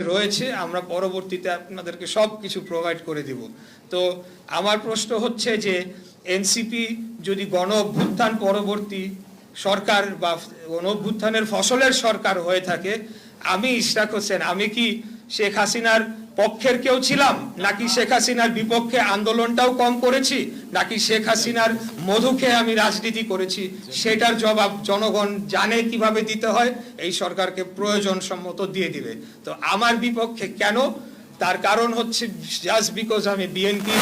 রয়েছে, আমরা পরবর্তীতে আপনাদেরকে সব কিছু প্রোভাইড করে দিব। তো আমার প্রশ্ন হচ্ছে যে এনসিপি যদি গণ অভ্যুত্থান পরবর্তী সরকার বা গণ অভ্যুত্থানের ফসলের সরকার হয়ে থাকে, আমি ইশরাক হোসেন, আমি কি শেখ হাসিনার পক্ষের কেউ ছিলাম? নাকি শেখ হাসিনার বিপক্ষে আন্দোলনটাও কম করেছি? নাকি শেখ হাসিনার মধু খেয়ে আমি রাজনীতি করেছি? সেটার জবাব জনগণ জানে কীভাবে দিতে হয়। এই সরকারকে প্রয়োজন সম্মত দিয়ে দিবে। তো আমার বিপক্ষে কেন? তার কারণ হচ্ছে জাস্ট বিকজ আমি বিএনপি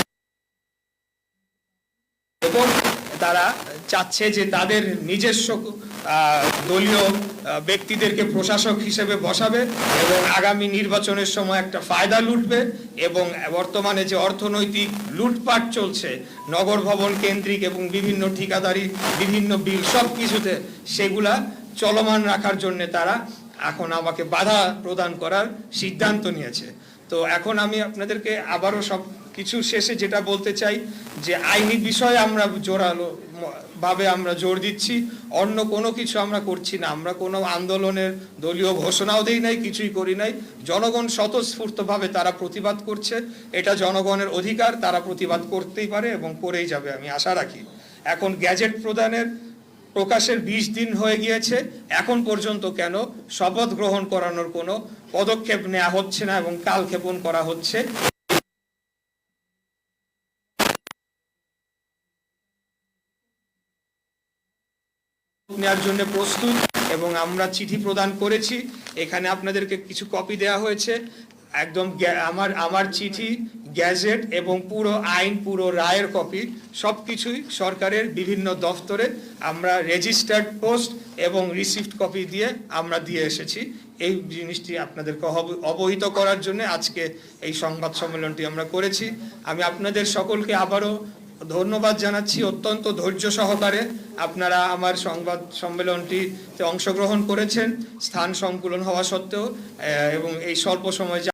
এবং তারা চাচ্ছে যে তাদের নিজস্ব দলীয় ব্যক্তিদেরকে প্রশাসক হিসেবে বসাবে এবং আগামী নির্বাচনের সময় একটা ফায়দা লুটবে এবং বর্তমানে যে অর্থনৈতিক লুটপাট চলছে, নগর ভবন কেন্দ্রিক এবং বিভিন্ন ঠিকাদারি, বিভিন্ন বিল সব কিছুতে সেগুলা চলমান রাখার জন্য তারা এখন আমাকে বাধা প্রদান করার সিদ্ধান্ত নিয়েছে। তো এখন আমি আপনাদেরকে আবারও সব কিছু শেষে যেটা বলতে চাই, যে আইনি বিষয়ে আমরা জোরালো ভাবে আমরা জোর দিচ্ছি, অন্য কোনো কিছু আমরা করছি না। আমরা কোনো আন্দোলনের দলীয় ঘোষণাও দিই নাই, কিছুই করি নাই। জনগণ স্বতঃস্ফূর্তভাবে তারা প্রতিবাদ করছে। এটা জনগণের অধিকার, তারা প্রতিবাদ করতেই পারে এবং করেই যাবে, আমি আশা রাখি। এখন গ্যাজেট প্রদানের প্রকাশের বিশ দিন হয়ে গিয়েছে। এখন পর্যন্ত কেন শপথ গ্রহণ করানোর কোনো পদক্ষেপ নেওয়া হচ্ছে না এবং কালক্ষেপণ করা হচ্ছে। নেওয়ার জন্য প্রস্তুত এবং আমরা চিঠি প্রদান করেছি। এখানে আপনাদেরকে কিছু কপি দেওয়া হয়েছে। একদম আমার আমার চিঠি, গ্যাজেট এবং পুরো আইন, পুরো রায়ের কপি সব কিছুই সরকারের বিভিন্ন দফতরে আমরা রেজিস্টার্ড পোস্ট এবং রিসিভড কপি দিয়ে আমরা দিয়ে এসেছি। এই জিনিসটি আপনাদেরকে অব- অবহিত করার জন্য আজকে এই সংবাদ সম্মেলনটি আমরা করেছি। আমি আপনাদের সকলকে আবারও ধন্যবাদ জানাচ্ছি অত্যন্ত ধৈর্য সহকারে আপনারা আমার সংবাদ সম্মেলনটিতে অংশগ্রহণ করেছেন। স্থান সংকুলন হওয়া সত্ত্বেও এবং এই স্বল্প সময়